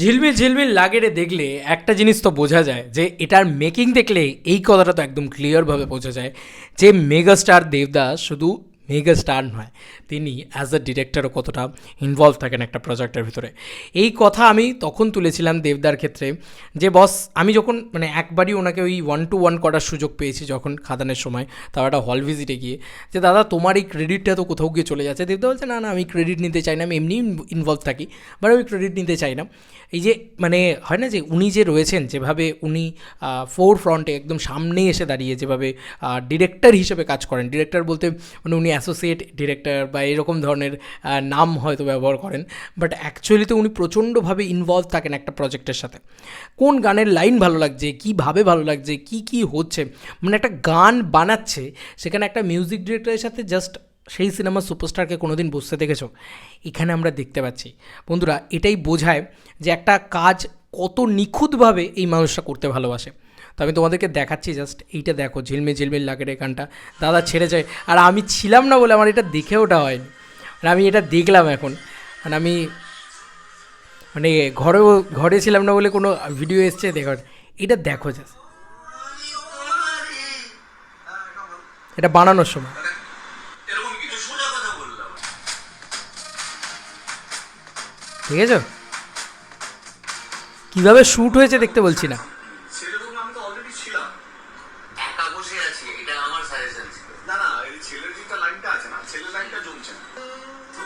ঝিলমিল ঝিলমিল লাগে রে দেখলে একটা জিনিস তো বোঝা যায়, যে এটার মেকিং দেখলে এই কথাটা তো একদম ক্লিয়ারভাবে বোঝা যায়, যে মেগাস্টার দেবদাস শুধু মেগা স্টার নয়, তিনি অ্যাজ আ ডিরেক্টরও কতটা ইনভলভ থাকেন একটা প্রজেক্টের ভিতরে। এই কথা আমি তখন তুলেছিলাম দেবদার ক্ষেত্রে যে, বস, আমি যখন মানে একবারই ওনাকে ওই ওয়ান টু ওয়ান করার সুযোগ পেয়েছি যখন খাদানের সময়, তাও একটা হল ভিজিটে গিয়ে, যে, দাদা, তোমার এই ক্রেডিটটা তো কোথাও গিয়ে চলে যাচ্ছে। দেবদা বলছে, না না, আমি ক্রেডিট নিতে চাই না, আমি এমনি ইনভলভ থাকি বাট আমি ক্রেডিট নিতে চাই না। এই যে মানে হয় না যে, উনি যে রয়েছেন, যেভাবে উনি ফোর ফ্রন্টে একদম সামনে এসে দাঁড়িয়ে যেভাবে ডিরেক্টর হিসেবে কাজ করেন ডিরেক্টর বলতে মানে উনি অ্যাসোসিয়েট ডিরেক্টর বা এরকম ধরনের নাম হয়তো ব্যবহার করেন বাট অ্যাকচুয়ালি তো উনি প্রচণ্ডভাবে ইনভলভ থাকেন একটা প্রজেক্টের সাথে। কোন গানের লাইন ভালো লাগছে কীভাবে ভালো লাগছে, কি কি হচ্ছে মানে একটা গান বানাচ্ছে, সেখানে একটা মিউজিক ডিরেক্টরের সাথে জাস্ট সেই সিনেমার সুপারস্টারকে কোনোদিন বসতে দেখেছ? এখানে আমরা দেখতে পাচ্ছি। বন্ধুরা, এটাই বোঝায় যে একটা কাজ কত নিখুঁতভাবে এই মানুষটা করতে ভালোবাসে। তো আমি তোমাদেরকে দেখাচ্ছি জাস্ট এইটা দেখো, ঝিলমিল ঝিলমিল লাগে রে গানটা। দাদা ছেড়ে যায়। আর আমি ছিলাম না বলে আমার এটা দেখে ওটা হয়নি। আর আমি এটা দেখলাম এখন। মানে আমি মানে ঘরেও, ঘরে ছিলাম না বলে কোনো ভিডিও এসছে, দেখো। এটা দেখো জাস্ট এটা বানানোর সময়। ঠিক আছে? কীভাবে শ্যুট হয়েছে দেখতে বলছি না।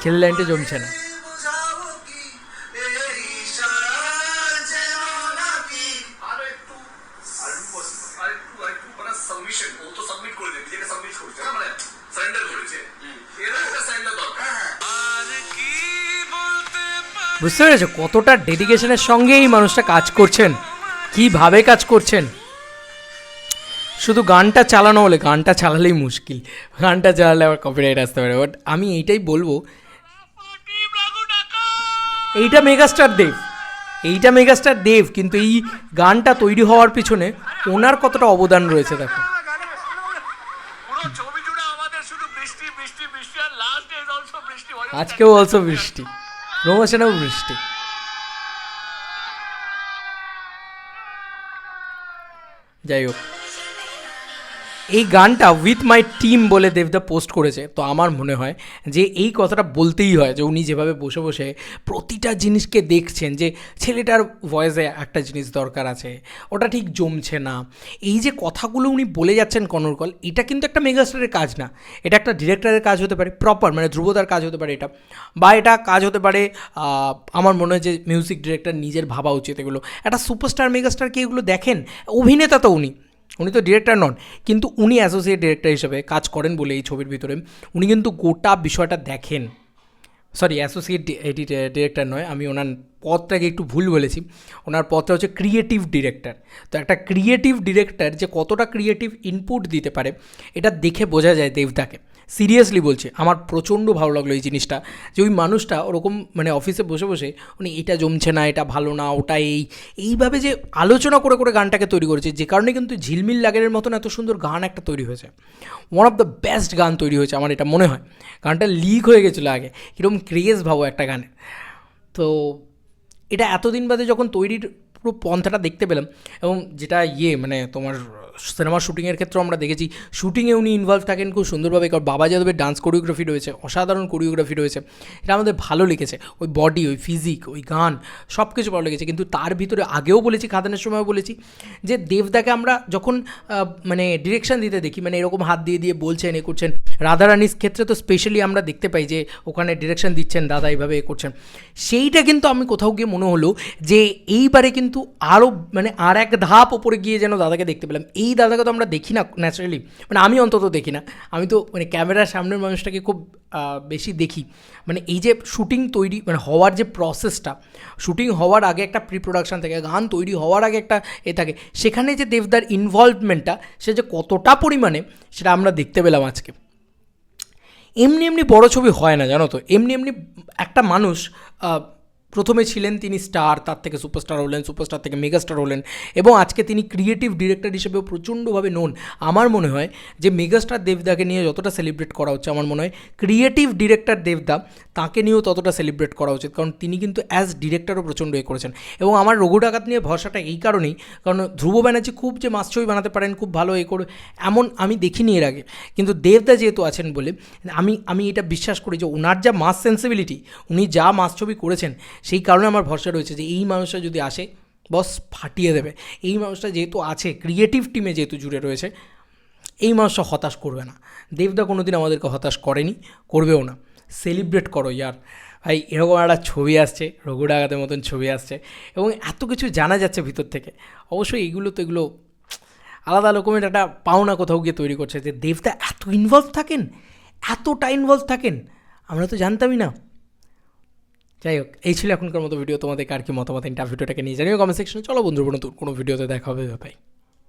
এরকম লাইনটা জমছে না। বুঝতে পেরেছ? কতটা ডেডিকেশনের সঙ্গে এই মানুষটা কাজ করছেন? কীভাবে কাজ করছেন? শুধু গানটা চালানো হলে, গানটা চালালেই মুশকিল। গানটা চালালে আবার কপিরাইট আসতে পারে। বাট আমি এইটাই বলব এইটা মেগাস্টার দেব। এইটা মেগাস্টার দেব কিন্তু এই গানটা তৈরি হওয়ার পিছনে ওনার কতটা অবদান রয়েছে দেখো। আজকেও অলসো বৃষ্টি। প্রমোশনেও বৃষ্টি। যাই হোক। এই গানটা উইথ মাই টিম বলে দেবদা পোস্ট করেছে। তো আমার মনে হয় যে এই কথাটা বলতেই হয় যে উনি যেভাবে বসে বসে প্রতিটা জিনিসকে দেখছেন যে ছেলেটার ভয়েসে একটা জিনিস দরকার আছে, ওটা ঠিক জমছে না। এই যে কথাগুলো উনি বলে যাচ্ছেন কনরকল এটা কিন্তু একটা মেগাস্টারের কাজ না। এটা একটা ডিরেক্টরের কাজ হতে পারে প্রপার মানে ধ্রুবতার কাজ হতে পারে এটা। বা এটা কাজ হতে পারে আমার মনে হয় যে মিউজিক ডিরেক্টর নিজের ভাবা উচিত এগুলো। একটা সুপারস্টার মেগাস্টার কি এগুলো দেখেন, অভিনেতা তো উনি। উনি তো ডিরেক্টর নন, কিন্তু উনি অ্যাসোসিয়েট ডিরেক্টর হিসেবে কাজ করেন বলে এই ছবির ভিতরে। উনি কিন্তু গোটা বিষয়টা দেখেন। সরি অ্যাসোসিয়েট ডিরেক্টর নয়, আমি ওনার পদটাকে একটু ভুল বলেছি। ওনার পদটা হচ্ছে ক্রিয়েটিভ ডিরেক্টর তো একটা ক্রিয়েটিভ ডিরেক্টর যে কতটা ক্রিয়েটিভ ইনপুট দিতে পারে, এটা দেখে বোঝা যায় দেবদাকে। সিরিয়াসলি বলছে। আমার প্রচণ্ড ভালো লাগল এই জিনিসটা, যে ওই মানুষটা ওরকম মানে অফিসে বসে বসে উনি, এটা জমছে না, এটা ভালো না, ওটা এই। এইভাবে যে আলোচনা করে করে গানটাকে তৈরি করেছে, যে কারণে কিন্তু ঝিলমিল লাগের মতন এত সুন্দর গান একটা তৈরি হয়েছে। ওয়ান অফ দ্য বেস্ট গান তৈরি হয়েছে আমার এটা মনে হয়। গানটা লিক হয়ে গেছিল আগে কীরকম ক্রেজ ভাবো একটা গানে তো এটা এতদিন বাদে যখন তৈরির পুরো পন্থাটা দেখতে পেলাম, এবং যেটা ইয়ে মানে তোমার সিনেমার শুটিংয়ের ক্ষেত্রেও আমরা দেখেছি শুটিংয়ে উনি ইনভলভ থাকেন খুব সুন্দরভাবে, কারণ বাবা যাদবের ডান্স কোরিওগ্রাফি রয়েছে, অসাধারণ কোরিওগ্রাফি রয়েছে। এটা আমাদের ভালো লেগেছে, ওই বডি ওই ফিজিক ওই গান সব কিছু ভালো লেগেছে। কিন্তু তার ভিতরে আগেও বলেছি, খাদানের সময় বলেছি, যে দেবদাকে আমরা যখন মানে ডিরেকশন দিতে দেখি মানে এরকম হাত দিয়ে দিয়ে বলছেন, এ করছেন, রাধারানীর ক্ষেত্রে তো স্পেশালি আমরা দেখতে পাই যে ওখানে ডিরেকশন দিচ্ছেন, দাদা এইভাবে এ করছেন। সেইটা কিন্তু আমি কোথাও গিয়ে মনে হলো যে এইবারে কিন্তু আরও মানে আর এক ধাপ ওপরে গিয়ে যেন দাদাকে দেখতে পেলাম। এই দাদাকে তো আমরা দেখি না ন্যাচারালি মানে আমি অন্তত দেখি না। আমি তো মানে ক্যামেরার সামনের মানুষটাকে খুব বেশি দেখি। মানে এই যে শুটিং তৈরি মানে হওয়ার যে প্রসেসটা শুটিং হওয়ার আগে একটা প্রি প্রোডাকশন থাকে, গান তৈরি হওয়ার আগে একটা এ থাকে, সেখানে যে দেবদার ইনভলভমেন্টটা সে যে কতটা পরিমাণে, সেটা আমরা দেখতে পেলাম আজকে। এমনি এমনি বড় ছবি হয় না, জানো তো? এমনি এমনি একটা মানুষ প্রথমে ছিলেন তিনি স্টার, তার থেকে সুপারস্টার হলেন, সুপারস্টার থেকে মেগাস্টার হলেন এবং আজকে তিনি ক্রিয়েটিভ ডিরেক্টর হিসেবেও প্রচণ্ডভাবে নোন আমার মনে হয় যে মেগাস্টার দেবদাকে নিয়ে যতটা সেলিব্রেট করা হচ্ছে, আমার মনে হয় ক্রিয়েটিভ ডিরেক্টর দেবদা তাকে নিয়েও ততটা সেলিব্রেট করা উচিত। কারণ তিনি কিন্তু অ্যাজ ডিরেক্টরও প্রচণ্ড এ করেছেন। এবং আমার রঘু ডাকাত নিয়ে ভরসাটা এই কারণেই, কারণ ধ্রুব ব্যানার্জি খুব যে মাছ ছবি বানাতে পারেন, খুব ভালো এ করে, এমন আমি দেখিনি এর আগে। কিন্তু দেবদা যেহেতু আছেন বলে, আমি আমি এটা বিশ্বাস করি যে ওনার যা মাস সেন্সিবিলিটি উনি যা মাস ছবি করেছেন সেই কারণে আমার ভরসা রয়েছে যে এই মানুষটা যদি আসে বস ফাটিয়ে দেবে। এই মানুষটা যেহেতু আছে ক্রিয়েটিভ টিমে যেহেতু জুড়ে রয়েছে, এই মানুষটা হতাশ করবে না। দেবদা কোনো দিন আমাদেরকে হতাশ করেনি, করবেও না। সেলিব্রেট করো ইয়ার। ভাই, এরকম একটা ছবি আসছে, রঘু ডাকাতের মতন ছবি আসছে এবং এত কিছু জানা যাচ্ছে ভিতর থেকে। অবশ্যই এগুলো তো এগুলো আলাদা রকমের একটা পাওনা কোথাও গিয়ে তৈরি করছে যে দেবদা এত ইনভলভ থাকেন, এতটা ইনভলভ থাকেন। আমরা তো জানতামই না। যাই হোক, এই ছিল এখনকার মতো ভিডিও। তোমাদের কার কি মতামত ইন্টার ভিডিওটাকে নিয়ে জানিও কমেন্ট সেকশনে চলো বন্ধুর, নতুন কোনো ভিডিওতে দেখা হবে। ভাই